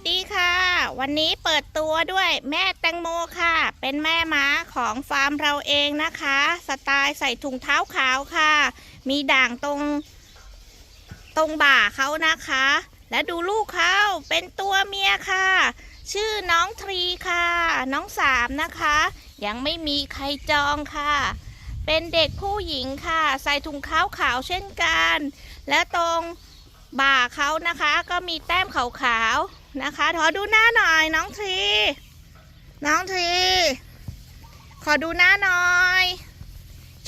สดีค่ะ วันนี้เปิดตัวด้วยแม่แตงโมค่ะ เป็นแม่ม้าของฟาร์มเราเองนะคะ สไตล์ใส่ถุงเท้าขาวค่ะ มีด่างตรง ตรงบ่าเขานะคะ และดูลูกเขาเป็นตัวเมียค่ะ ชื่อน้องทรีค่ะ น้องสามนะคะ ยังไม่มีใครจองค่ะ เป็นเด็กผู้หญิงค่ะ ใส่ถุงเท้าขาวเช่นกัน และตรงบ่าเขานะคะก็มีแต้มขาวๆ นะคะขอดูหน้าหน่อย น้องทรีน้องทรีขอดูหน้าหน่อย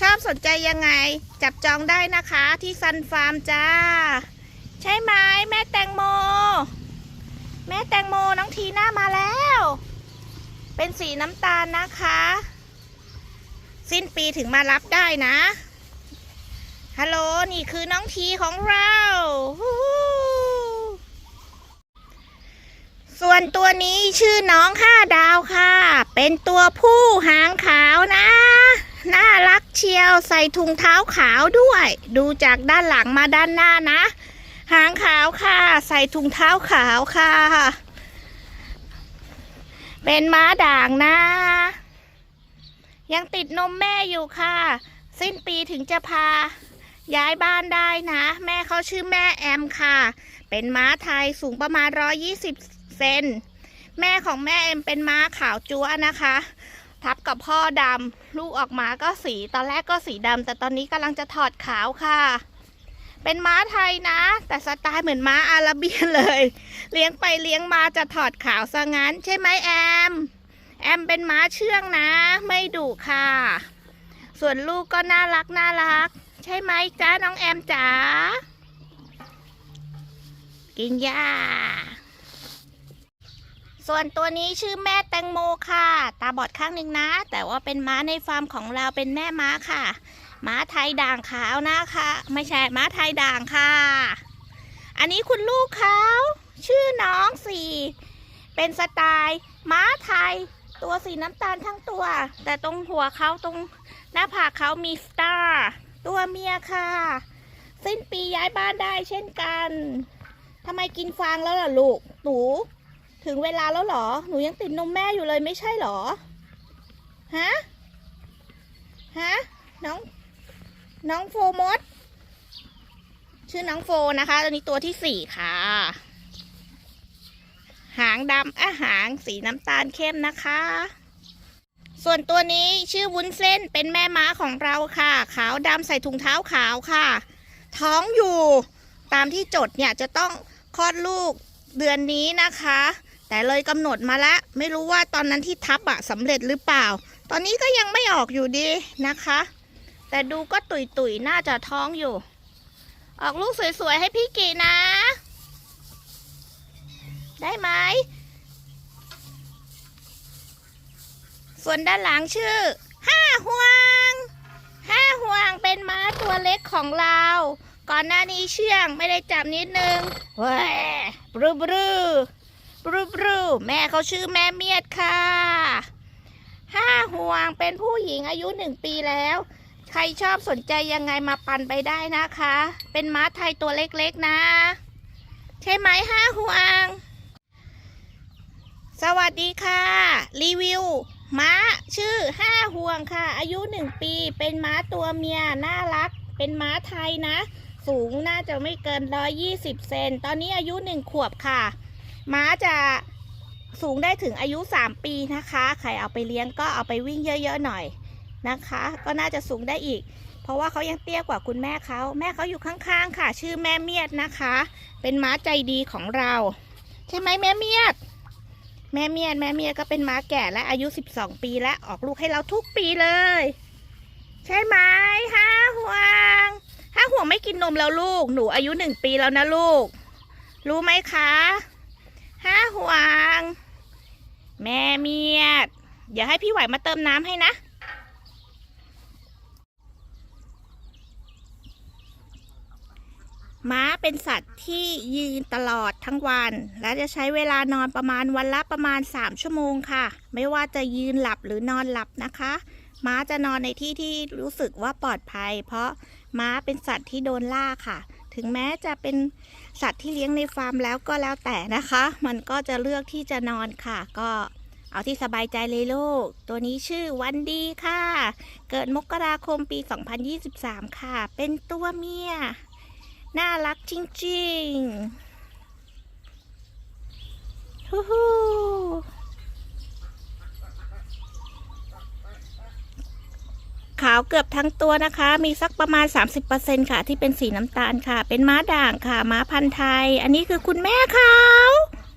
ชอบสนใจยังไง จับจองได้นะคะที่ซันฟาร์มจ้า ใช่ไหมแม่แตงโม แม่แตงโมน้องทีหน้ามาแล้ว เป็นสีน้ำตาลนะคะ สิ้นปีถึงมารับได้นะฮัลโหลนี่คือน้องทีของเราฮู้ฮู้ ส่วนตัวนี้ชื่อน้องห้าดาวค่ะ เป็นตัวผู้หางขาวนะ น่ารักเชียวใส่ถุงเท้าขาวด้วย ดูจากด้านหลังมาด้านหน้านะ หางขาวค่ะ ใส่ถุงเท้าขาวค่ะ เป็นม้าด่างนะ ยังติดนมแม่อยู่ค่ะ สิ้นปีถึงจะพาย้ายบ้านได้นะ แม่เขาชื่อแม่แอมค่ะ เป็นม้าไทยสูงประมาณ 120 เซน แม่ของแม่แอมเป็นม้าขาวจั๊วนะคะ ทับกับพ่อดำลูกออกมาก็สี ตอนแรกก็สีดำแต่ตอนนี้กำลังจะถอดขาวค่ะ เป็นม้าไทยนะ แต่สไตล์เหมือนม้าอาราเบียนเลย เลี้ยงไปเลี้ยงมาจะถอดขาวซะงั้น ใช่ไหมแอม แอมเป็นม้าเชื่องนะ ไม่ดุค่ะ ส่วนลูกก็น่ารักน่ารัก ใช่ไหมจ้าน้องแอมจ๋ากินหญ้า ส่วนตัวนี้ชื่อแม่แตงโมค่ะ ตาบอดข้างหนึ่งนะ แต่ว่าเป็นม้าในฟาร์มของเราเป็นแม่ม้าค่ะ ม้าไทยด่างขาวนะคะ ไม่ใช่ม้าไทยด่างค่ะ อันนี้คุณลูกเขาชื่อน้องสี่เป็นสไตล์ม้าไทย ตัวสีน้ำตาลทั้งตัว แต่ตรงหัวเขาตรงหน้าผากเขามีสตาร์ตัวเมียค่ะ สิ้นปีย้ายบ้านได้เช่นกันทำไมกินฟางแล้วล่ะลูกหนู ถึงเวลาแล้วเหรอ หนูยังติดนมแม่อยู่เลยไม่ใช่เหรอ ฮะ ฮะ น้อง น้องโฟมด ชื่อน้องโฟนะคะ ตัวนี้ตัวที่สี่ค่ะ หางดำอะหางสีน้ำตาลเข้มนะคะ ส่วนตัวนี้ชื่อวุ้นเส้นเป็นแม่ม้าของเราค่ะ ขาวดำใส่ถุงเท้าขาวค่ะ ท้องอยู่ ตามที่จดเนี่ยจะต้องคลอดลูกเดือนนี้นะคะ แต่เลยกำหนดมาแล้วไม่รู้ว่าตอนนั้นที่ทับอะสำเร็จหรือเปล่า ตอนนี้ก็ยังไม่ออกอยู่ดีนะคะ แต่ดูก็ตุยตุยๆน่าจะท้องอยู่ ออกลูกสวยๆให้พี่กีนะ ได้ไหม ส่วนด้านหลังชื่อห้าห่วงห้าห่วงเป็นม้าตัวเล็กของเรา ก่อนหน้านี้เชื่องไม่ได้จับนิดนึงเว้ยบรูบรู บรูบรูแม่เขาชื่อแม่เมียดค่ะห้าห่วงเป็นผู้หญิงอายุหนึ่งปีแล้ว ใครชอบสนใจยังไงมาปั่นไปได้นะคะ เป็นม้าไทยตัวเล็กๆนะ ใช่ไหมห้าห่วง สวัสดีค่ะ รีวิว ม้าชื่อห้าห่วงค่ะ อายุหนึ่งปี เป็นม้าตัวเมียน่ารัก เป็นม้าไทยนะ สูงน่าจะไม่เกิน120เซน ตอนนี้อายุหนึ่งขวบค่ะ ม้าจะสูงได้ถึงอายุ 3 ปีนะคะ ใครเอาไปเลี้ยงก็เอาไปวิ่งเยอะๆหน่อยนะคะ ก็น่าจะสูงได้อีก เพราะว่าเขายังเตี้ยกว่าคุณแม่เขา แม่เขาอยู่ข้างๆค่ะ ชื่อแม่เมียดนะคะ เป็นม้าใจดีของเรา ใช่ไหมแม่เมียด แม่เมียดแม่เมียดก็เป็นม้าแก่และอายุ 12 ปีและออกลูกให้เราทุกปีเลย ใช่ไหมห้าห่วงห้าห่วงไม่กินนมแล้วลูก หนูอายุหนึ่งปีแล้วนะลูก รู้ไหมคะ แม่เมียด เดี๋ยวให้พี่ไหวมาเติมน้ำให้นะ ม้าเป็นสัตว์ที่ยืนตลอดทั้งวัน และจะใช้เวลานอนประมาณวันละประมาณ 3 ชั่วโมงค่ะ ไม่ว่าจะยืนหลับหรือนอนหลับนะคะ ม้าจะนอนในที่ที่รู้สึกว่าปลอดภัย เพราะม้าเป็นสัตว์ที่โดนล่าค่ะ ถึงแม้จะเป็นสัตว์ที่เลี้ยงในฟาร์มแล้วก็แล้วแต่นะคะ มันก็จะเลือกที่จะนอนค่ะ ก็เอาที่สบายใจเลยลูก ตัวนี้ชื่อวันดีค่ะ เกิดมกราคมปี 2023 ค่ะ เป็นตัวเมีย น่ารักจริงๆฮู้ฮู้ขาวเกือบทั้งตัวนะคะ มีสักประมาณ 30%ค่ะ ที่เป็นสีน้ำตาลค่ะ เป็นม้าด่างค่ะ ม้าพันธุ์ไทย อันนี้คือคุณแม่เขา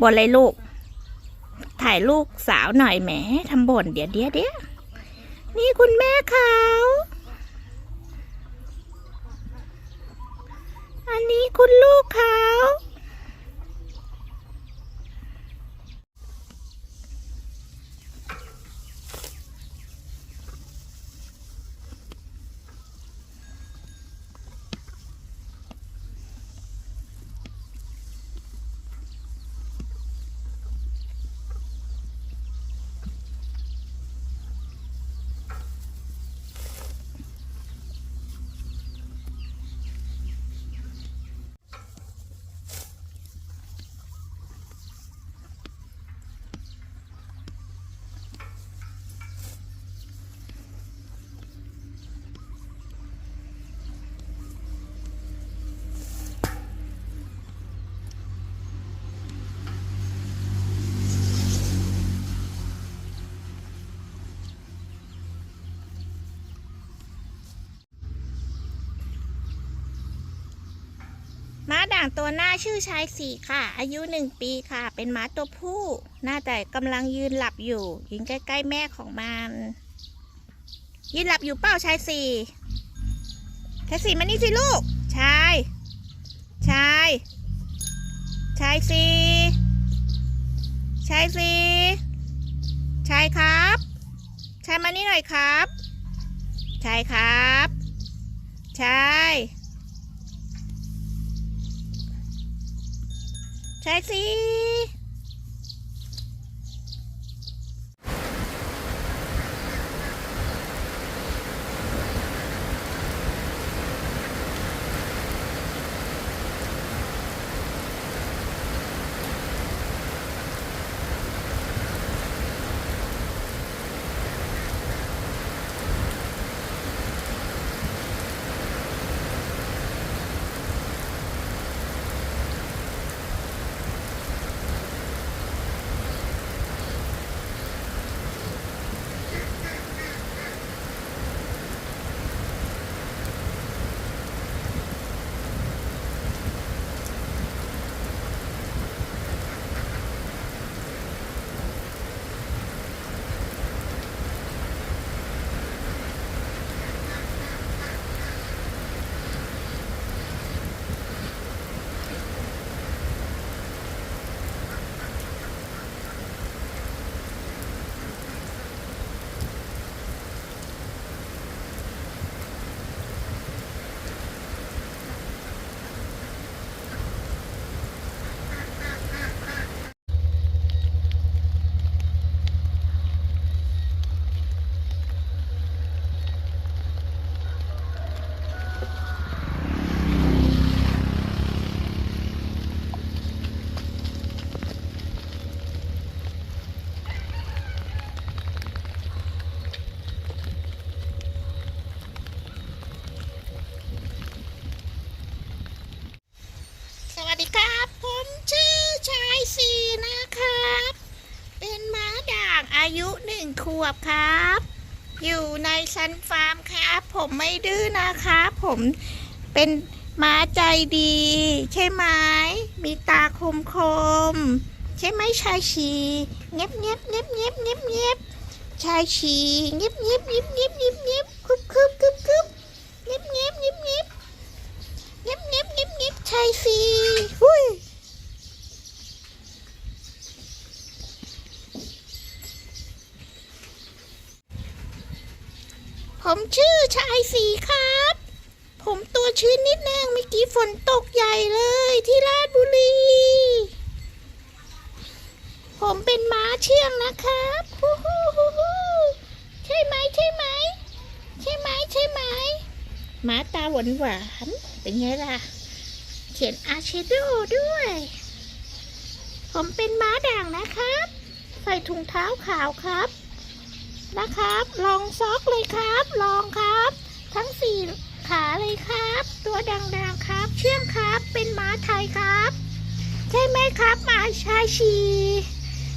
บ่นเลยลูก ถ่ายลูกสาวหน่อยแหมทำบ่นเดี๋ยวเดี๋ยวเดี๋ยวนี่คุณแม่เขาอันนี้คุณลูกเขา ม้าด่างตัวหน้าชื่อชายสี่ค่ะ อายุหนึ่งปีค่ะ เป็นม้าตัวผู้น่าจะกำลังยืนหลับอยู่ยืนใกล้ๆแม่ของมันยืนหลับอยู่เปล่าชายสี่ชายสี่มานี่สิลูก ชาย ชาย ชายสี่ชายสี่ชายครับ ชายมานี่หน่อยครับ ชายครับ ชาย ช่สิวัสดีครับ ผมชื่อชายสีนะครับ เป็นม้าด่างอา ยุหนึ่งขวบครับ อยู่ในชั้นฟาร์มครับ ผมไม่ดื้อนะครับผมเป็นม้าใจดี ใช่ไหมมีตาคมคม ใช่ไหมชายชีเงียบเงียบเงียบเงียบเงียบเงียบชายชีเงียบเงียบเงียบเงียบเงียบเงียบคึบคึบคึบคึบเงียบเงียบเงียบเงียบ เงียบเงียบเงียบเงียบใช่สิหุยผมชื่อชาย สีครับ ผมตัวชื้นนิดนึงเมื่อกี้ฝนตกใหญ่เลยที่ราชบุรี ผมเป็นม้าเชื่องนะครับฮู้ฮู้ฮู้ฮู้ใช่ไหมใช่ไหม ใช่ไหมใช่ไหมม้าตาหวานหวานเป็นไงล่ะ เขียนอาเชโดด้วย ผมเป็นม้าด่างนะครับ ใส่ถุงเท้าขาวครับนะครับ ลองซอกเลยครับ ลองครับ ทั้งสี่ขาเลยครับ ตัวดังๆครับ เชื่องครับ เป็นม้าไทยครับ ใช่ไหมครับม้าชายชี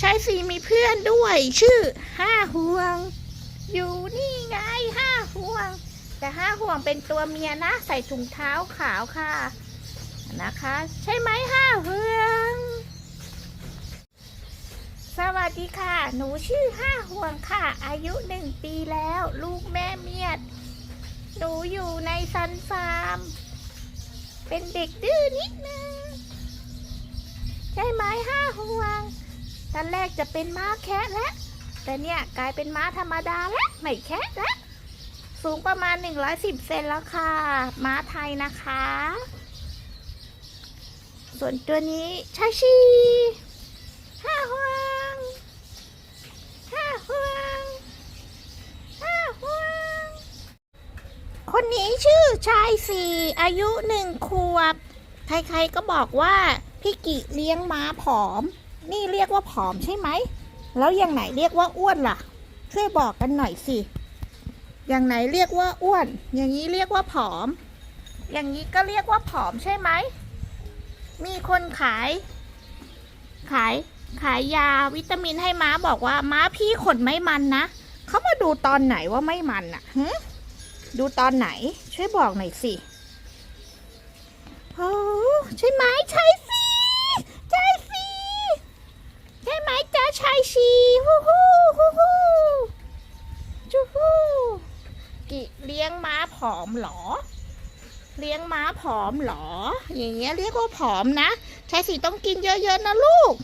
ชายสีมีเพื่อนด้วย ชื่อห้าห่วง อยู่นี่ไงห้าห่วง แต่ห้าห่วงเป็นตัวเมียนะ ใส่ถุงเท้าขาวค่ะ นะคะ ใช่ไหมห้าห่วง สวัสดีค่ะ หนูชื่อห้าห่วงค่ะ อายุหนึ่งปีแล้ว ลูกแม่เมียด หนูอยู่ในซันฟาร์ม เป็นเด็กดื้อนิดนึง ใช่ไหมห้าห่วงตอนแรกจะเป็นม้าแคะแล้ว แต่เนี่ยกลายเป็นม้าธรรมดาแล้ว ไม่แคะแล้ว สูงประมาณ 110 เซนแล้วค่ะ ม้าไทยนะคะ ส่วนตัวนี้ชาชีห้าห่วง ห้าห่วง ห้าห่วง คนนี้ชื่อชายสี่อายุหนึ่งขวบ ใครๆก็บอกว่าพี่กิเลี้ยงม้าผอม นี่เรียกว่าผอมใช่ไหม แล้วอย่างไหนเรียกว่าอ้วนล่ะ ช่วยบอกกันหน่อยสิ อย่างไหนเรียกว่าอ้วน อย่างนี้เรียกว่าผอม อย่างนี้ก็เรียกว่าผอมใช่ไหม มีคนขาย ขาย ขายยาวิตามินให้ม้าบอกว่าม้าพี่ขนไม่มันนะ เขามาดูตอนไหนว่าไม่มันอะฮะ ดูตอนไหน ช่วยบอกหน่อยสิโอ้ใช่ไหมใช่สิใช่สิใช่ไหมจ๊ะชายชีฮู้ฮู้ฮู้ฮู้จูฮู้กิเลี้ยงม้าผอมหรอ เลี้ยงม้าผอมหรอ อย่างเงี้ยเรียกว่าผอมนะชายสีต้องกินเยอะๆนะลูก